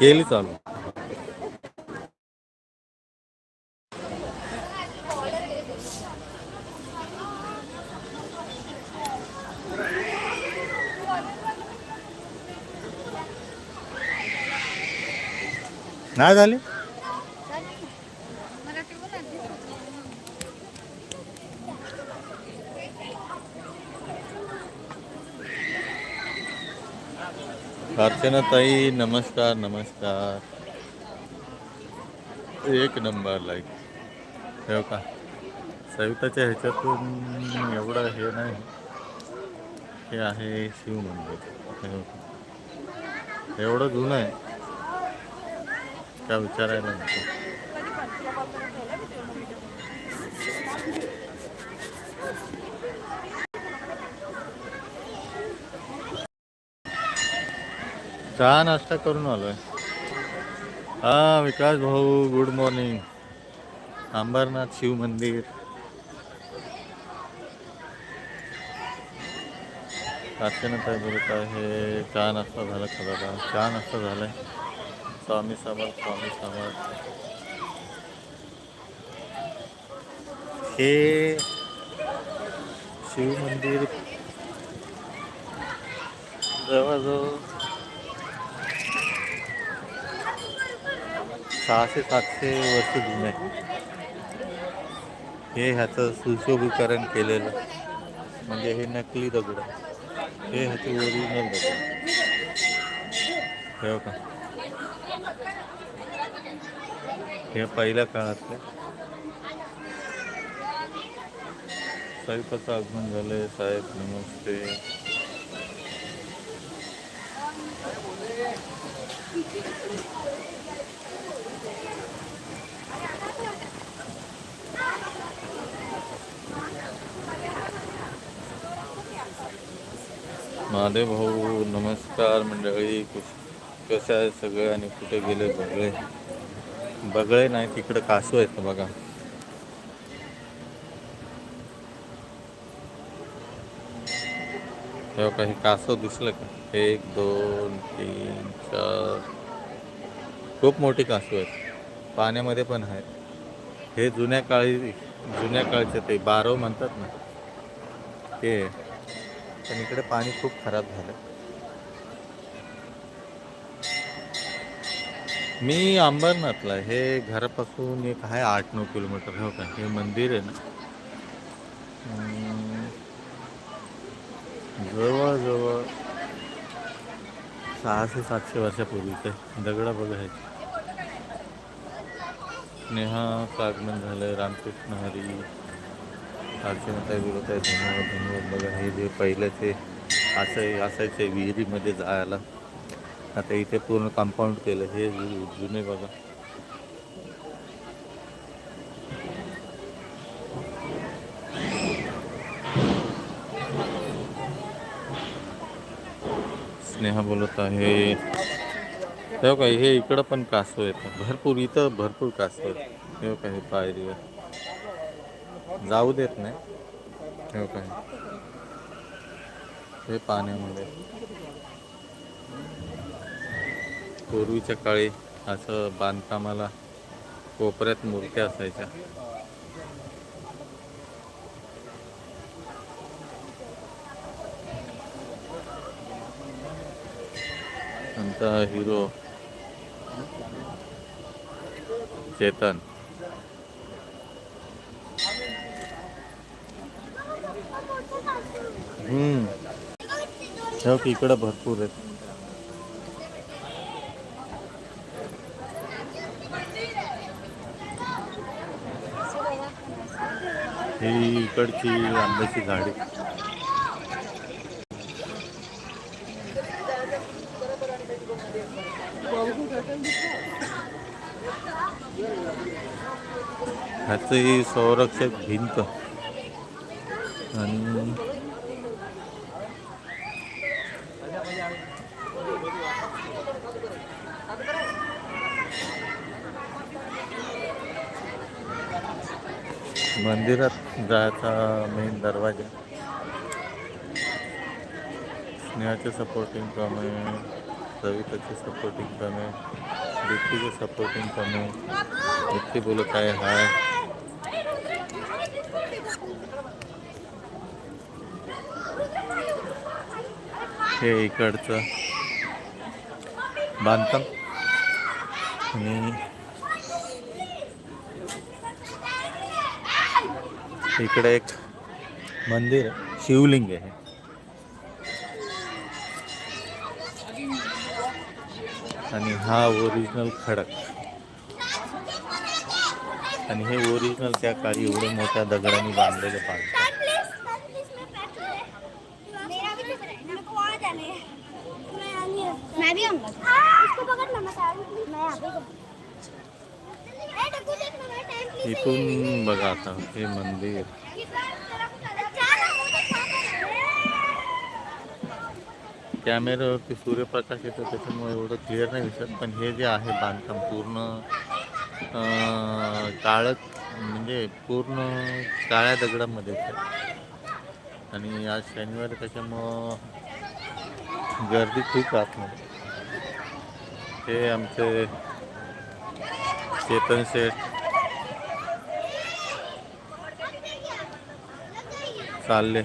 केली चालू नाही झाली अर्चना ताई नमस्कार नमस्कार. एक नंबर लाईक ठेव का सविताच्या ह्याच्यातून एवढं हे नाही. हे आहे शिव मंदिर. एवढं जुनं आहे. काय विचारायला नको. चहा नाश्ता करून आलोय. हा विकास भाऊ गुड मॉर्निंग अंबरनाथ शिव मंदिर. अर्चना काय बोलत आहे चहा नाश्ता झाला का दादा? चहा नाश्ता झालाय. स्वामी समर्थ स्वामी समर्थ. हे शिव मंदिर जवळजवळ सहाशे सातशे वर्ष जुनं. आहे हे ह्याचं सुशोभीकरण केलेलं. म्हणजे हे नकली दगड. हे ह्याचं ओरिजिनल दगड. हे का हे पहिल्या काळातले. साहेबाचं आगमन झालंय. साहेब नमस्ते. महादेव भाऊ नमस्कार मंडळी. कुश कसं आहे सगळे आणि कुठे गेले बगळे? बगळे नाही तिकडं कासू आहेत बघा? तेव्हा काही कासव दिसलं का? एक दोन तीन चार. खूप मोठी कासू आहेत. पाण्यामध्ये पण आहेत. हे जुन्या काळी जुन्या काळचे ते बारव म्हणतात ना ते. पण इकडे पाणी खूप खराब झालं. मी अंबरनाथला आहे. हे घरापासून एक आहे आठ नऊ किलोमीटर. हो का? हे मंदिर आहे ना? जवळजवळ सहाशे सातशे वर्षापूर्वीचं आहे दगडा बघायचं. नेहा आगमन झालं रामकृष्ण हरी अर्चनाताई विरोध आहे धन्यवाद धन्यवाद बघा. हे जे पहिल्याचे असं असायचे विहिरीमध्ये जायला. आता इथे पूर्ण कंपाऊंड केलं. हे जुने बघा. स्नेहा बोलत आहे. तेव्हा काय हे इकडं पण कासव येतं. भरपूर इथं भरपूर कासव आहेत. तेव्हा काय हे पायरीवर. जाऊ देत नाही. हो तेव्हा काय हे पाण्यामध्ये. पूर्वीच्या काळी असं बांधकामाला कोपऱ्यात मूर्त्या असायच्या. नंतर हिरो चेतन. हम्म. ठेव की इकडं भरपूर आहेत. ही इकडची आंब्याची झाडी. ह्याचं ही संरक्षक भिंत. आणि मंदिरात जायचा मेन दरवाजा. स्नेहाचे सपोर्टिंग कमी सविताचे सपोर्टिंग कमी दीप्तीचे सपोर्टिंग कमी दीप्ती बोलत आहे हाय. हे इकडचं बांधकाम. आणि इकडे एक मंदिर शिवलिंग आहे. आणि हा ओरिजिनल खडक. आणि हे ओरिजिनल त्या काळी एवढे मोठ्या दगडांनी बांधलेले पाणी मैं भी आऊंगा इसको पकड़ लो मैं मैं यहाँ पे ए, डब्बू देख लो, मैं टाइम प्लीज इथून बघा आता हे मंदिर. कॅमेऱ्यावरती सूर्यप्रकाश येतो त्याच्यामुळे एवढं क्लिअर नाही दिसत. पण हे जे आहे बांधकाम पूर्ण काळत म्हणजे पूर्ण काळ्या दगडामध्ये. आणि आज शनिवारी त्याच्यामुळं गर्दी खूप राहत. नाही हे आमचे चेतन शेठ चालले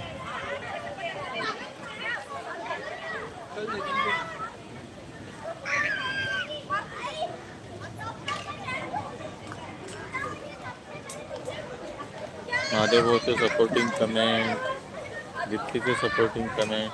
महादेवचे सपोर्टिंग कमेंट दीप्तीचे सपोर्टिंग कमेंट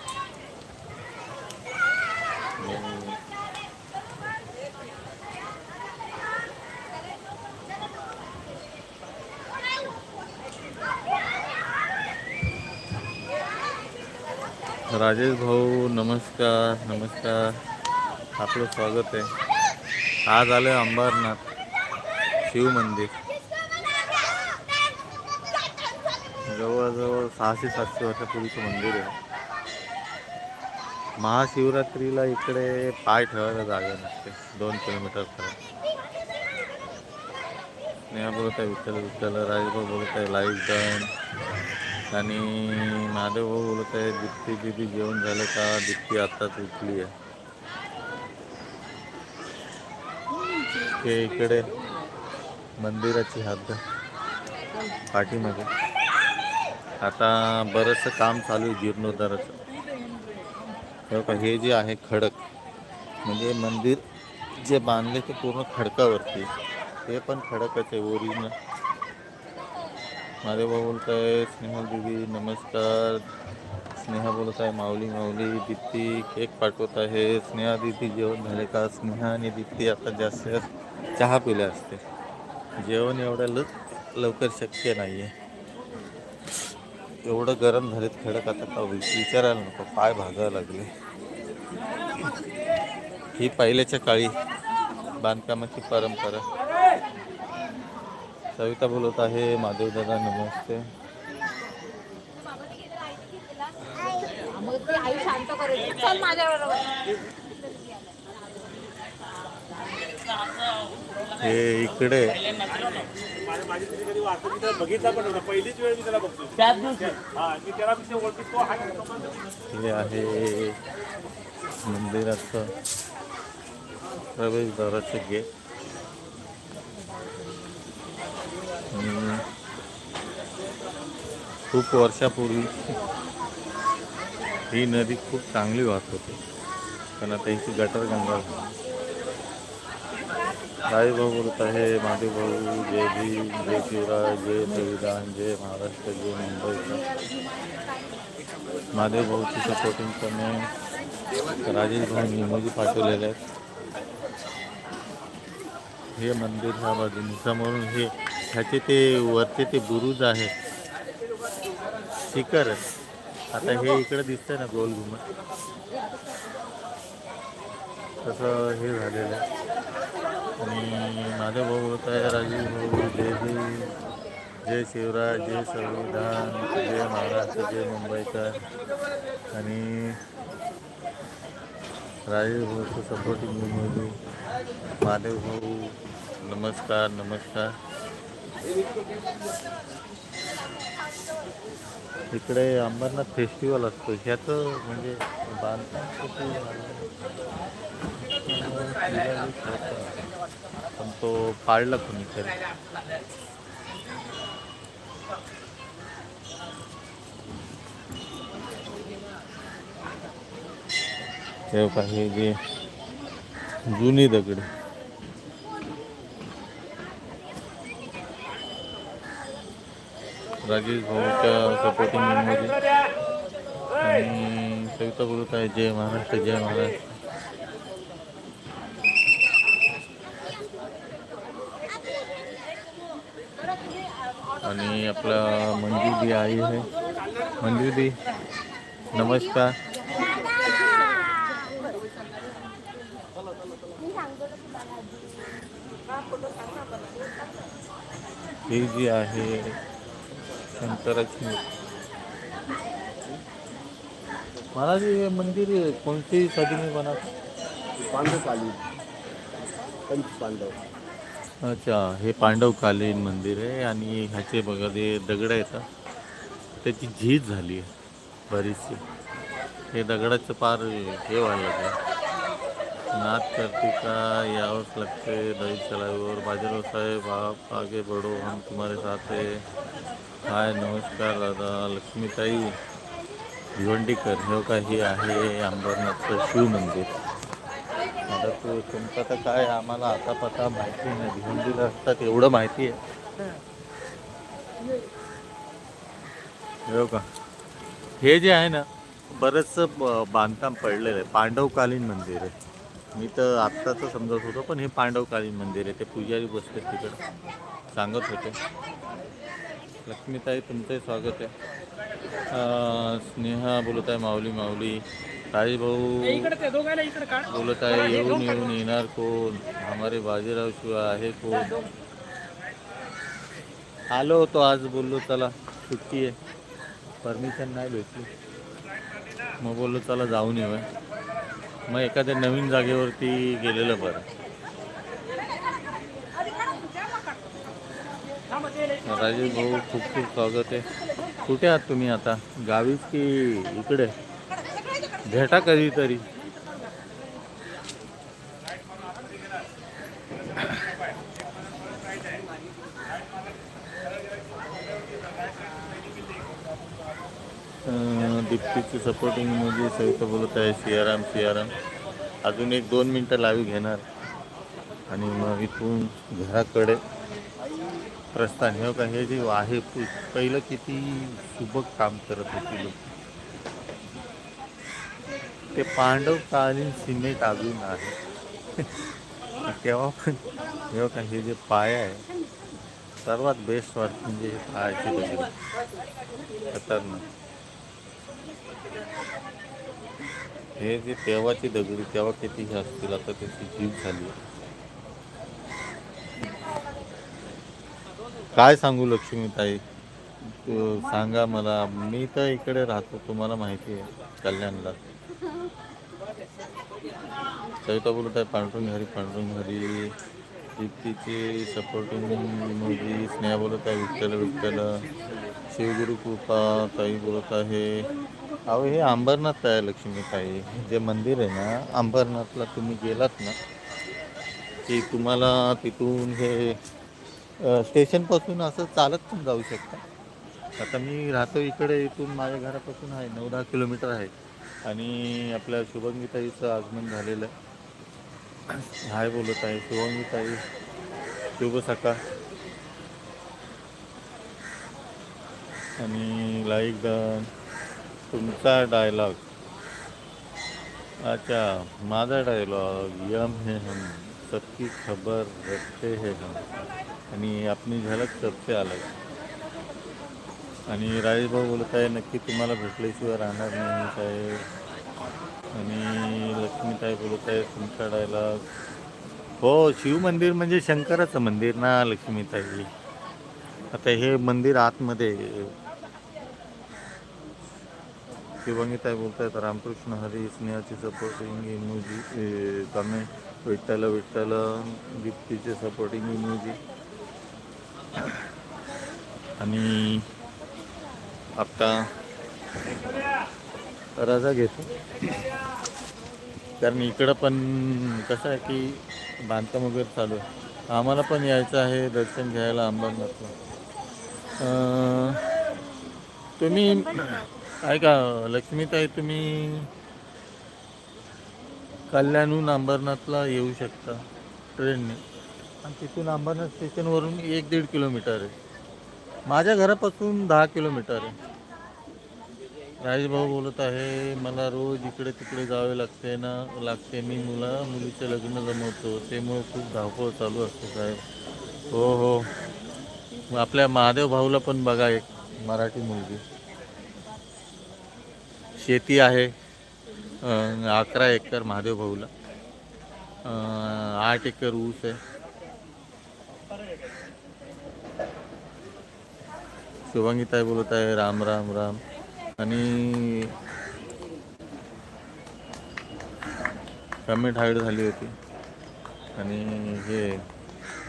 राजेश भाऊ नमस्कार नमस्कार. आपलं स्वागत आहे. आज आलं अंबरनाथ शिव मंदिर. जवळजवळ सहाशे सातशे वर्षापूर्वीचं मंदिर आहे. महाशिवरात्रीला इकडे पाय ठेवायला जागा नसते दोन किलोमीटर पर्यंत. स्नेहा बोलत आहे विठ्ठल विठ्ठल. राजभाऊ बोलत आहे लाईव्ह जॉईन आणि महादेव भाऊ बोलत आहे दीप्ती दिदी जेवण झालं का? दीप्ती आत्ताच उठली आहे. ते इकडे मंदिराची हद्द पाठीमागे. आता बरंचसं काम चालू आहे जीर्णोद्धाराचं. हे हे जे आहे खडक म्हणजे मंदिर जे बांधले ते पूर्ण खडकावरती. ते पण खडकच आहे ओरिजिनल. मारे भाऊ बोलत आहे स्नेहल दिदी नमस्कार. स्नेहा बोलत आहे माऊली माऊली दीप्ती केक पाठवत आहे. स्नेहा दीदी जेवण झाले का? स्नेहा आणि दीप्ती आता जास्त चहा पिल्या असते. जेवण एवढ्या ल- लवकर शक्य नाही आहे एवढं गरम झालेत खडक आता का विचारायला नको पाय भागायला लागले. ही पहिल्याच्या काळी बांधकामाची परंपरा. सविता बोलत आहे माधव दादा नमस्ते. हे इकडे. हे आहे मंदिराचं प्रवेशद्वाराचं गेट त्याला बघितला पण नव्हता पहिलीच वेळ मी त्याला बघतो त्याच दिवशी हा मी त्याला मी ते ओळखी तो आहे हे आहे मंदिराचं प्रवेशद्वाराचं गेट आणि खूप वर्षापूर्वी ही नदी खूप चांगली वाहत होती. पण आता हिची गटर गंगा झाली. राय भाऊ बोलत आहे महादेव भाऊ जय भीम जय शिवराय जय संविधान जय महाराष्ट्र जय मुंबई. महादेव भाऊची सपोर्टिंग करणे राजेश भाऊ निमोजी पाठवलेले आहेत. हे मंदिर ह्या बाजूने समोरून हे ह्याचे ते वरचे ते बुरुज आहे. शिखर आता हे इकडं दिसतंय ना गोल घुमत तसं हे झालेलं आहे. आणि माझा भाऊ बोलत आहे राजीव भाऊ जय भीम जय शिवराय जय संविधान जय महाराष्ट्र जय मुंबईकर. आणि राजीव भाऊचं सपोर्टिंग मुंबई महादेव भाऊ नमस्कार नमस्कार. इकडे अंबरनाथ फेस्टिवल असतो. ह्याचं म्हणजे बांधकाम पण तो पाडला कोणीतरी. हे काही जे जुनी दगड. राजेश भाऊच्या सपोर्टिंगमध्ये. आणि सविता बोलत आहे जय महाराष्ट्र जय महाराष्ट्र. आणि आपला मंजू दी आई आहे. मंजू दी नमस्कार. ही जी आहे शंकराची मूर्ती. महाराज हे मंदिर कोणती सदीने बनवत? पांडवकालीन. पंच पांडव. अच्छा हे पांडवकालीन मंदिर आहे आणि ह्याचे बघा ते दगड आहेत त्याची झीज झाली आहे बरीचशी. हे दगडाचं पार हे व्हायला लागलं. नाद करते का यावंच लागते दही चलाए और बाजरो साहेब आप आगे बढो हम तुम्हारे साथ है। हाय नमस्कार दादा लक्ष्मीताई। भिवंडीकर हे का हे आहे अंबरनाथचं शिव मंदिर? आता तू तुमचं तर काय आम्हाला आता पता माहिती नाही. भिवंडीला असतात एवढं माहिती आहे. हो का? हे जे आहे ना बरंचसं बांधकाम पडलेलं आहे. पांडवकालीन मंदिर आहे. मी तर आत्ताचं समजत होतो पण हे पांडवकालीन मंदिर आहे ते पुजारी बसले तिकडे. सांगत होते. लक्ष्मीताई तुमचंही स्वागत आहे. स्नेहा बोलत आहे माऊली माऊली. राजेश भाऊ बोलत आहे येऊन येऊन येणार कोण? हमारे बाजीराव शिवाय आहे कोण? आलो होतो आज बोललो चला सुट्टी आहे. परमिशन नाही भेटली. मग बोललो चला जाऊन येऊया. मग एखाद्या नवीन जागेवरती गेलेलं बरं. राजेश भाऊ खूप खूप स्वागत आहे. कुठे आहात तुम्ही आता? गावीच की इकडे? भेटा कधीतरी. दीप्तीची सपोर्टिंग म्हणजे सविता बोलत आहे सियाराम सियाराम. अजून एक दोन मिनटं लावी घेणार. आणि मग इथून घराकडे प्रस्थान. हे का हे जे आहे पहिलं किती सुबक काम करत होती लोक. ते पांडवकालीन सिमेंट अजून आहे. तेव्हा पण हे का हे जे पाय आहे सर्वात बेस्ट वाटतं म्हणजे हे पायाची खतरनाक. हे जे तेव्हाची दगडी तेव्हा किती हे असतील आता त्याची जीव झाली. काय सांगू लक्ष्मीताई? सांगा मला. मी तर इकडे राहतो तुम्हाला माहिती आहे कल्याणला. सविता बोलत आहे पांढरून घरी पांढरून घरी दीप्तीची सपोर्टिंग मुलगी स्नेहा बोलत आहे विठ्ठल विठ्ठल. शिवगुरु कृपा ताई बोलत आहे. अहो हे अंबरनाथ आहे लक्ष्मी ताई. जे मंदिर आहे ना अंबरनाथला तुम्ही गेलात ना की तुम्हाला तिथून हे स्टेशनपासून असं चालत पण जाऊ शकता. आता मी राहतो इकडे इथून माझ्या घरापासून आहे नऊ दहा किलोमीटर आहे. आणि आपल्या शुभंगीताईचं आगमन झालेलं आहे. हाय बोलत आहे शुभंगीताई शुभ सकाळ. आणि लाईक डन तुमचा डायलॉग अच्छा माझा डायलॉग यम हे हम सबकी खबर रखते हे हम. आणि आपली झलक सबसे अलग. आणि राजेश भाऊ बोलत आहे नक्की तुम्हाला भेटल्याशिवाय राहणार नाही साहेब. आणि लक्ष्मीताई बोलत आहे तुमचा हो शिवमंदिर म्हणजे शंकराचं मंदिर ना लक्ष्मीताई. आता हे मंदिर आतमध्ये. आहे. शिवंगीताई बोलत आहेत Ramakrishna Hari स्नेहाची supporting emoji comment Vitthal Vitthal दीप्तीचे supporting emoji आणि आता रजा घेतो. कारण इकडं पण कसं आहे की बांधकाम वगैरे चालू आहे. आम्हाला पण यायचं आहे दर्शन घ्यायला अंबरनाथला तुम्ही ऐका लक्ष्मीताई तुम्ही कल्याणहून अंबरनाथला येऊ शकता ट्रेनने. आणि तिथून अंबरनाथ स्टेशनवरून एक दीड किलोमीटर आहे. माझ्या घरापासून दहा किलोमीटर आहे. राजभाऊ बोलत आहे मला रोज इकडे तिकडे जावे लागते ना लागते मी मुला मुलीचं लग्न जमवतो त्यामुळे खूप धावपळ चालू असते साहेब. हो हो. मग आपल्या महादेव भाऊला पण बघा एक मराठी मुलगी. शेती आहे अकरा एकर महादेव भाऊला. आठ एकर ऊस आहे. शुभांगीताई बोलत आहे राम राम राम. आणि कमेंट हाईड झाली होती. आणि हे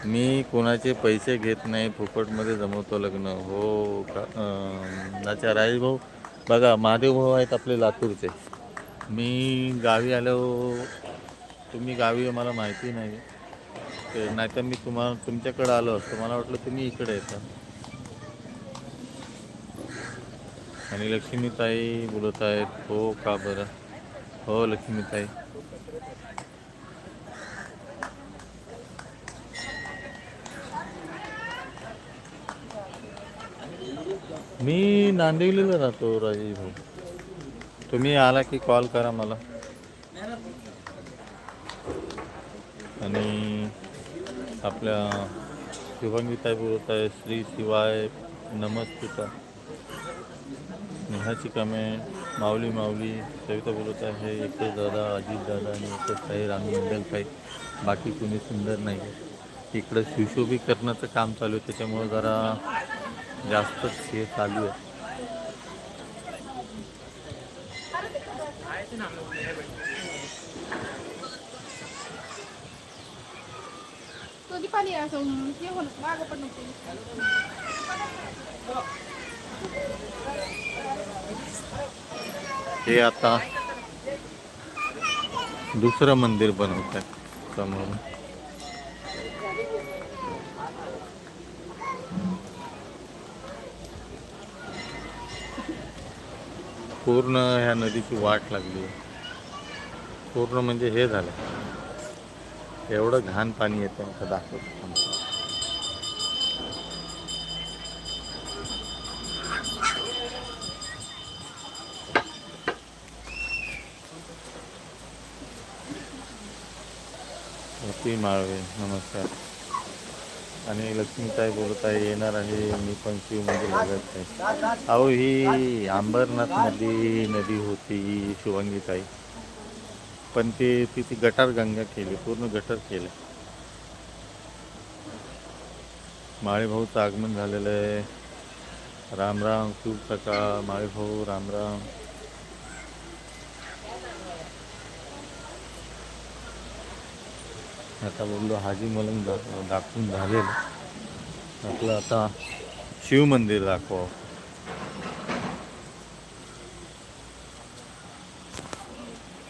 मी कोणाचे पैसे घेत नाही फुकटमध्ये जमवतो लग्न. हो का अच्छा राजभाऊ बघा महादेव भाऊ आहेत आपले लातूरचे. मी गावी आलो तुम्ही गावी मला माहिती नाही. ते नाहीतर मी तुम्हाला तुमच्याकडं आलो असतो. मला वाटलं तुम्ही इकडे येता. आणि लक्ष्मीताई बोलत आहेत. हो का बरं? हो लक्ष्मीताई. मी नांदिवलीला राहतो राजेश भाऊ. तुम्ही आला की कॉल करा मला. आणि आपल्या शुभांगीताई बोलत आहे श्री शिवाय नमस्कृता नेहाची कामे माऊली माऊली सविता बोलत आहे एकच दादा अजित दादा आणि एकच काही रामी मंडल काही बाकी कुणी सुंदर नाही. इकडं सुशोभीकरणाचं काम चालू आहे त्याच्यामुळं जरा जास्तच हे चालू आहे. पाणी असं हे आता दुसरं मंदिर बनवत आहे समोर पूर्ण ह्या नदीची वाट लागली. पूर्ण म्हणजे हे झालं. एवढं घाण पाणी येतं आता दाखवतो तुम्हाला. माळवे नमस्कार. आणि लक्ष्मीताई बोलत आहे येणार आहे मी पण शिवमध्ये म्हणजे लागत आहे. अहो ही अंबरनाथमधली नदी होती शिवंगीताई. पण ते तिथे गटार गंगा केली पूर्ण गटर केलं. माळेभाऊचं आगमन झालेलं आहे. राम राम शुभ सकाळ. माळेभाऊ राम राम. आता बोललो हाजी मलम दा- दाखवून झालेलं. आपलं आता शिव मंदिर दाखवा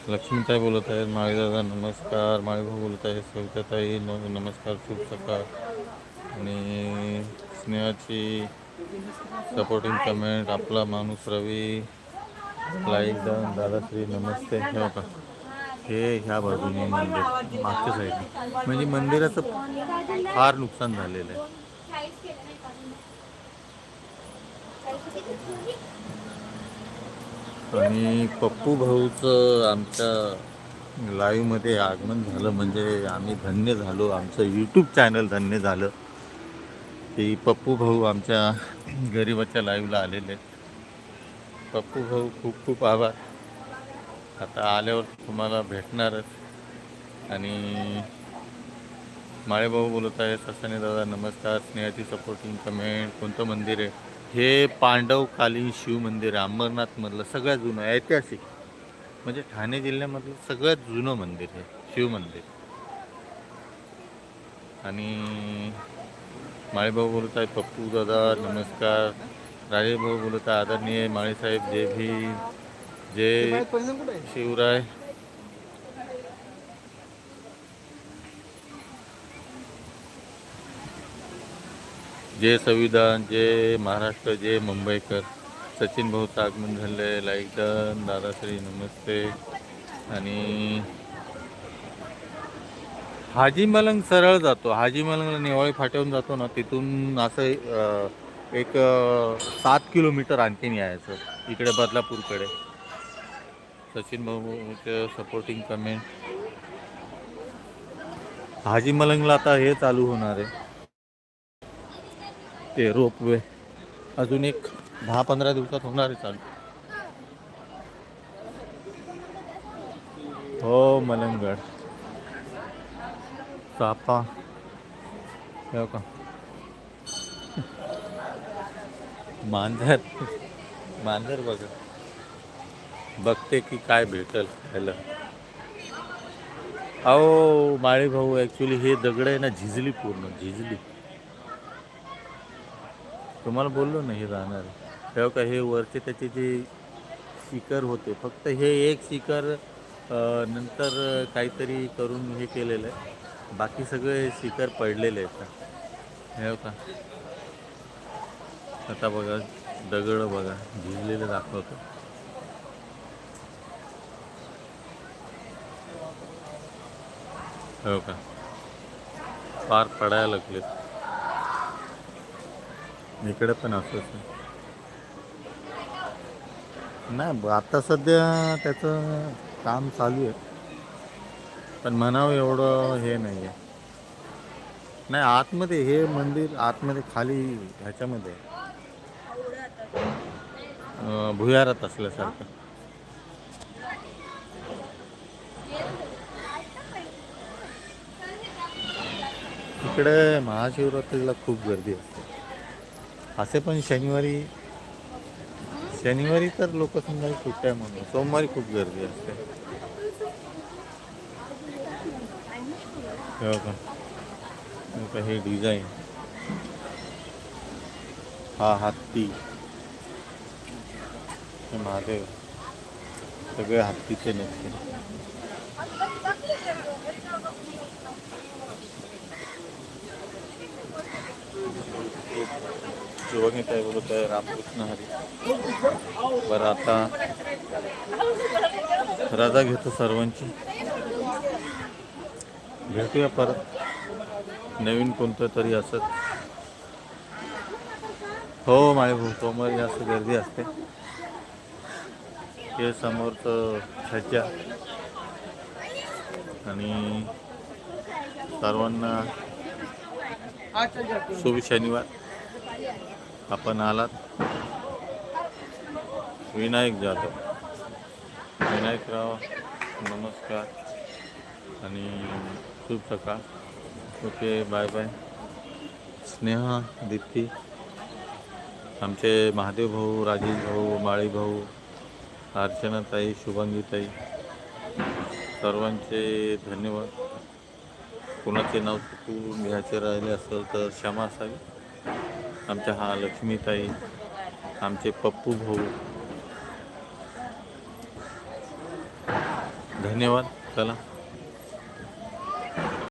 लक्ष्मीताई बोलत आहेत माळीदादा नमस्कार माळीभाऊ बोलत आहेत सविताताई नमस्कार शुभ सकाळ. आणि स्नेहाची सपोर्टिंग कमेंट आपला माणूस रवी लाईक दादा दादाश्री नमस्ते. हे का हे ह्या बाजूने मंदिर मागच्या साईडने म्हणजे मंदिराचं फार नुकसान झालेलं आहे. आणि पप्पू भाऊचं आमच्या लाईव्हमध्ये आगमन झालं म्हणजे आम्ही धन्य झालो. आमचं यूट्यूब चॅनल धन्य झालं. की पप्पू भाऊ आमच्या गरिबाच्या लाईव्हला आलेले आहेत. पप्पू भाऊ खूप खूप आभार. आता आल्यावर तुम्हाला भेटणारच. आणि माळेभाऊ बोलत आहे ससाने दादा नमस्कार. स्नेहाची सपोर्टिंग कमेंट कोणतं मंदिर आहे? हे पांडवकालीन शिव मंदिर आहे अंबरनाथमधलं सगळ्यात जुनं ऐतिहासिक. म्हणजे ठाणे जिल्ह्यामधलं सगळ्यात जुनं मंदिर आहे शिव मंदिर. आणि माळेभाऊ बोलत आहे पप्पू दादा नमस्कार. राजेभाऊ बोलत आहे आदरणीय माळेसाहेब जे भीम. जय शिवराय. जय संविधान जय महाराष्ट्र जय मुंबईकर. सचिन भाऊचं आगमन झालं लाईक डन दादाश्री नमस्ते. आणि हाजी मलंग सरळ जातो. हाजी मलंगला नेवाळी फाट्याहून जातो ना तिथून असं एक सात किलोमीटर आणखीन यायचं इकडे बदलापूरकडे. सचिन भाऊचं सपोर्टिंग कमेंट हाजी मलंगला आता हे चालू होणार आहे. ते रोपवे. अजून एक दहा पंधरा दिवसात होणार आहे चालू. हो मलंगड. चापा. हो का मांजर. मांजर बघा. बघते की काय भेटल खायला. अहो माळी भाऊ ॲक्च्युली हे दगड आहे ना झिजली पूर्ण झिजली. तुम्हाला बोललो ना हे राहणार. तेव्हा का हे वरचे त्याचे जे शिखर होते फक्त हे एक शिखर नंतर काहीतरी करून हे केलेलं आहे. बाकी सगळे शिखर पडलेले आहेत. हे हो का आता बघा दगड बघा झिजलेलं दाखवतो. हो का? पार पडायला लागलेत. इकडे पण असंच. नाही आता सध्या त्याचं काम चालू आहे. पण म्हणावं एवढं हे नाही आहे नाही आतमध्ये हे मंदिर आतमध्ये खाली ह्याच्यामध्ये. भुयारात असल्यासारखं. इकडे महाशिवरात्रीला खूप गर्दी असते. असे पण शनिवारी शनिवारी तर लोक समजा सुट्ट्या म्हणून सोमवारी खूप गर्दी असते. का हे डिझाईन हा हत्ती. हे महादेव. सगळे हत्तीचे नसते शिवगीत आहे बोलत आहे रामकृष्ण हरी बरं आता रजा घेतो सर्वांची. भेटूया परत. नवीन कोणतं तरी असत हो माय भाऊ सोमवारी जास्त गर्दी असते. हे समोरचं छज्जा आणि सर्वांना शुभ शनिवार आपण आलात. विनायक जाधव. विनायकराव नमस्कार. आणि शुभ सकाळ okay bye bye. Sneha Deepti. आमचे महादेव भाऊ राजेश भाऊ माळी भाऊ अर्चनाताई शुभांगीताई. सर्वांचे धन्यवाद. कुणाचे नाव चुकून घ्यायचे राहिले असेल तर क्षमा असावी. आमच्या हा लक्ष्मीताई आमचे पप्पू भाऊ. धन्यवाद. चला.